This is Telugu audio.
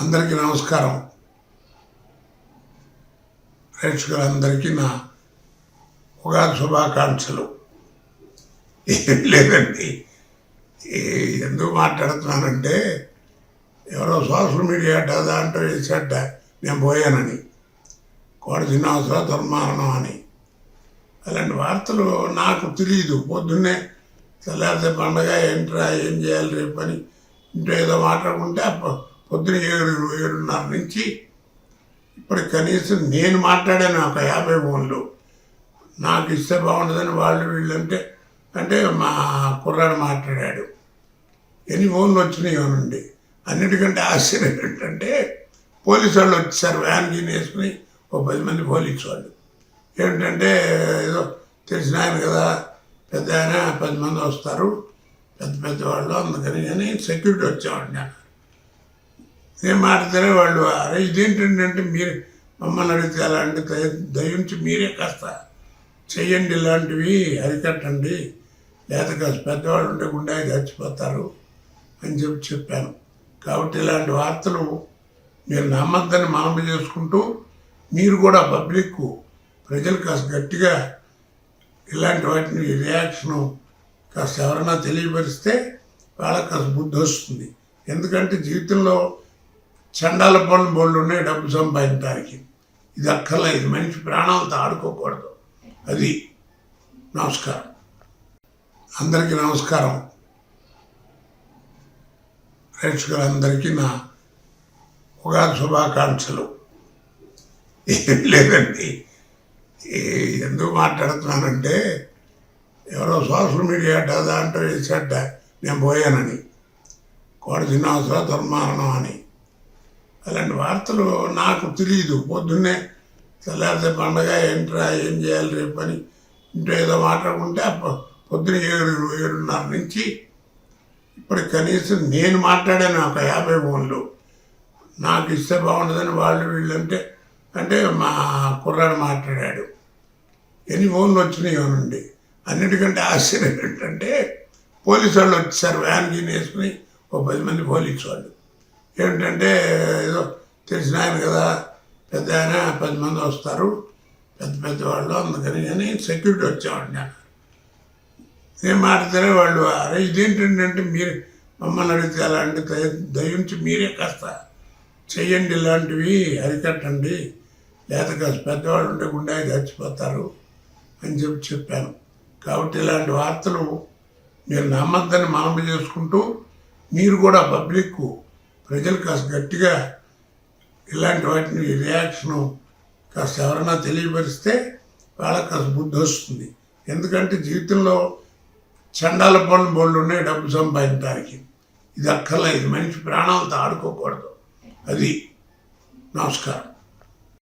అందరికీ నమస్కారం. ప్రేక్షకులందరికీ నా ఉగాది శుభాకాంక్షలు. ఏం లేదండి. ఎందుకు మాట్లాడుతున్నానంటే ఎవరో సోషల్ మీడియా దాంట్లో వేసేట నేను పోయానని. కోడి శ్రీనివాసరావు దుర్మారణం అని. అలాంటి వార్తలు నాకు తెలియదు పొద్దున్నే తెల్లారితే పండగ ఏంట్రా ఏం చేయాలి రేపు అని ఇంట్లో ఏదో మాట్లాడుకుంటే అప్ప- పొద్దున ఏడు ఏడున్నర నుంచి ఇప్పుడు కనీసం నేను మాట్లాడాను ఒక యాభై ఫోన్లు. నాకు ఇస్తే బాగుంటుందని వాళ్ళు వీళ్ళంటే అంటే మా కుర్రాడు మాట్లాడాడు. ఎన్ని ఫోన్లు వచ్చినాయి నుండి అన్నిటికంటే ఆశ్చర్యం ఏంటంటే పోలీసు వాళ్ళు వచ్చారు వ్యాన్ గీన్ వేసుకుని ఓ పది మంది పోలీసు వాళ్ళు. ఏంటంటే ఏదో తెలిసిన ఆయన కదా పెద్ద ఆయన పది మంది వస్తారు పెద్ద పెద్ద వాళ్ళు అందుకని కానీ సెక్యూరిటీ వచ్చామండి నాకు. నేను మాట్లాడితే వాళ్ళు అరే ఇదేంటంటే మీరు మమ్మల్ని అడిగితే అలా అంటే దయ దయించి మీరే కాస్త చెయ్యండి ఇలాంటివి అరికట్టండి. లేదా కాస్త పెద్దవాళ్ళు ఉంటే గుండె చచ్చిపోతారు అని చెప్పి చెప్పాను. కాబట్టి ఇలాంటి వార్తలు మీరు నమ్మద్దని మనవి చేసుకుంటూ మీరు కూడా పబ్లిక్ ప్రజలు కాస్త గట్టిగా ఇలాంటి వాటిని రియాక్షను కాస్త ఎవరైనా తెలియపరిస్తే వాళ్ళకి కాస్త బుద్ధి వస్తుంది. ఎందుకంటే జీవితంలో చండాల పనులు బోళ్ళు ఉన్నాయి డబ్బు సంపాదించడానికి. ఇది అక్కర్లే ఇది మనిషి ప్రాణాలతో ఆడుకోకూడదు. అది నమస్కారం. అందరికీ నమస్కారం. ప్రేక్షకులందరికీ నా ఉగాది శుభాకాంక్షలు. ఏం లేదండి. ఎందుకు మాట్లాడుతున్నానంటే ఎవరో సోషల్ మీడియా దాంట్లో వేసేట నేను పోయానని. కోడ శ్రీనివాసరావు దుర్మారణం అని. అలాంటి వార్తలు నాకు తెలియదు పొద్దున్నే తెల్లారితే పండగ ఏంట్రా ఏం చేయాలి రేపు అని ఇంట్లో ఏదో మాట్లాడుకుంటే పొద్దున ఏడు ఏడున్నర నుంచి ఇప్పుడు కనీసం నేను మాట్లాడాను ఒక యాభై ఫోన్లు. నాకు ఇస్తే బాగుంటుందని వాళ్ళు వీళ్ళంటే అంటే మా కుర్రాడు మాట్లాడాడు. ఎన్ని ఫోన్లు వచ్చినాయి నుండి. అన్నిటికంటే ఆశ్చర్యం ఏంటంటే పోలీసు వాళ్ళు వచ్చారు వ్యాన్ గీన్ వేసుకుని ఓ పది మంది పోలీసు వాళ్ళు. ఏమిటంటే ఏదో తెలిసిన ఆయన కదా పెద్ద ఆయన పది మంది వస్తారు. పెద్ద పెద్ద వాళ్ళు అందుకని అని సెక్యూరిటీ వచ్చామండి అన్నారు నేను మాట్లాడితే వాళ్ళు అరే ఇదేంటంటే మీరు మమ్మల్ని అడిగితే అలాంటి దయ దయించి మీరే కాస్త చెయ్యండి ఇలాంటివి అరికట్టండి. లేదా కాస్త పెద్దవాళ్ళు ఉంటే గుండె చచ్చిపోతారు అని చెప్పి చెప్పాను. కాబట్టి ఇలాంటి వార్తలు మీరు నమ్మద్దని మనం చేసుకుంటూ మీరు కూడా పబ్లిక్ ప్రజలు కాస్త గట్టిగా ఇలాంటి వాటిని రియాక్షను కాస్త ఎవరైనా తెలియపరిస్తే వాళ్ళకి కాస్త బుద్ధి వస్తుంది. ఎందుకంటే జీవితంలో చండాల పనులు బోళ్ళు ఉన్నాయి డబ్బు సంపాదించడానికి. ఇది అక్కర్లే ఇది మనిషి ప్రాణాలతో ఆడుకోకూడదు. అది నమస్కారం.